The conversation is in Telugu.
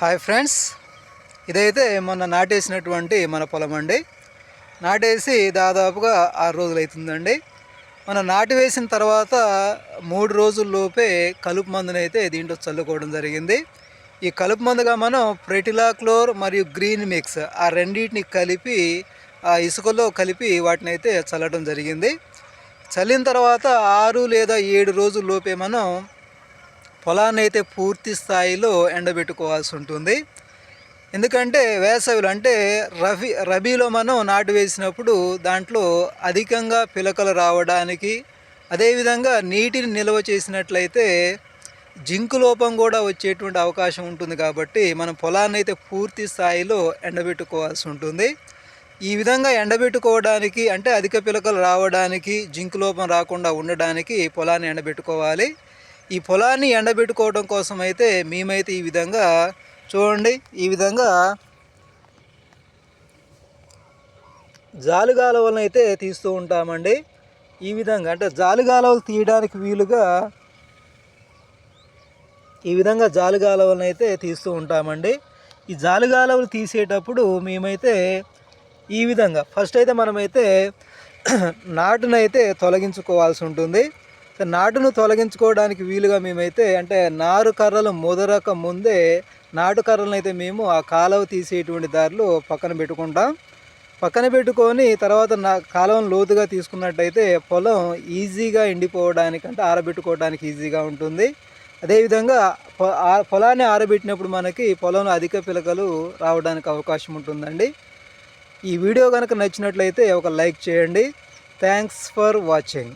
హాయ్ ఫ్రెండ్స్ ఇదైతే మొన్న నాటేసినటువంటి మన పొలం అండి. నాటేసి దాదాపుగా ఆరు రోజులు అవుతుందండి మనం నాటి వేసిన తర్వాత మూడు రోజుల్లోపే కలుపు మందునైతే దీంట్లో చల్లుకోవడం జరిగింది. ఈ కలుపు మందుగా మనం ప్రెటిలాక్లోర్ మరియు గ్రీన్ మిక్స్ ఆ రెండింటిని కలిపి ఆ ఇసుకలో కలిపి వాటిని అయితే చల్లడం జరిగింది. చల్లిన తర్వాత ఆరు లేదా ఏడు రోజుల్లోపే మనం పొలాన్ని అయితే పూర్తి స్థాయిలో ఎండబెట్టుకోవాల్సి ఉంటుంది. ఎందుకంటే వేసవిలో అంటే రబీ రబీలో మనం నాటు వేసినప్పుడు దాంట్లో అధికంగా పిలకలు రావడానికి అదేవిధంగా నీటిని నిల్వ చేసినట్లయితే జింకు లోపం కూడా వచ్చేటువంటి అవకాశం ఉంటుంది కాబట్టి మనం పొలాన్ని అయితే పూర్తి స్థాయిలో ఎండబెట్టుకోవాల్సి ఉంటుంది. ఈ విధంగా ఎండబెట్టుకోవడానికి అంటే అధిక పిలకలు రావడానికి జింకు లోపం రాకుండా ఉండడానికి పొలాన్ని ఎండబెట్టుకోవాలి. ఈ పొలాన్ని ఎండబెట్టుకోవడం కోసం అయితే మేమైతే ఈ విధంగా చూడండి ఈ విధంగా జాలుగాలవలను అయితే తీస్తూ ఉంటామండి. ఈ విధంగా అంటే జాలుగాలవలు తీయడానికి వీలుగా ఈ విధంగా జాలుగాలవలను అయితే తీస్తూ ఉంటామండి. ఈ జాలుగాలవలు తీసేటప్పుడు మేమైతే ఈ విధంగా ఫస్ట్ అయితే మనమైతే నాటునైతే తొలగించుకోవాల్సి ఉంటుంది. నాటును తొలగించుకోవడానికి వీలుగా మేమైతే అంటే నారు కర్రలు ముదరక ముందే నాటు కర్రలను అయితే మేము ఆ కాలువ తీసేటువంటి దారిలో పక్కన పెట్టుకుంటాం. పక్కన పెట్టుకొని తర్వాత నా కాలువను లోతుగా తీసుకున్నట్టయితే పొలం ఈజీగా ఎండిపోవడానికి అంటే ఆరబెట్టుకోవడానికి ఈజీగా ఉంటుంది. అదేవిధంగా పొలాన్ని ఆరబెట్టినప్పుడు మనకి పొలంలో అధిక పిలకలు రావడానికి అవకాశం ఉంటుందండి. ఈ వీడియో కనుక నచ్చినట్లయితే ఒక లైక్ చేయండి. Thanks for watching.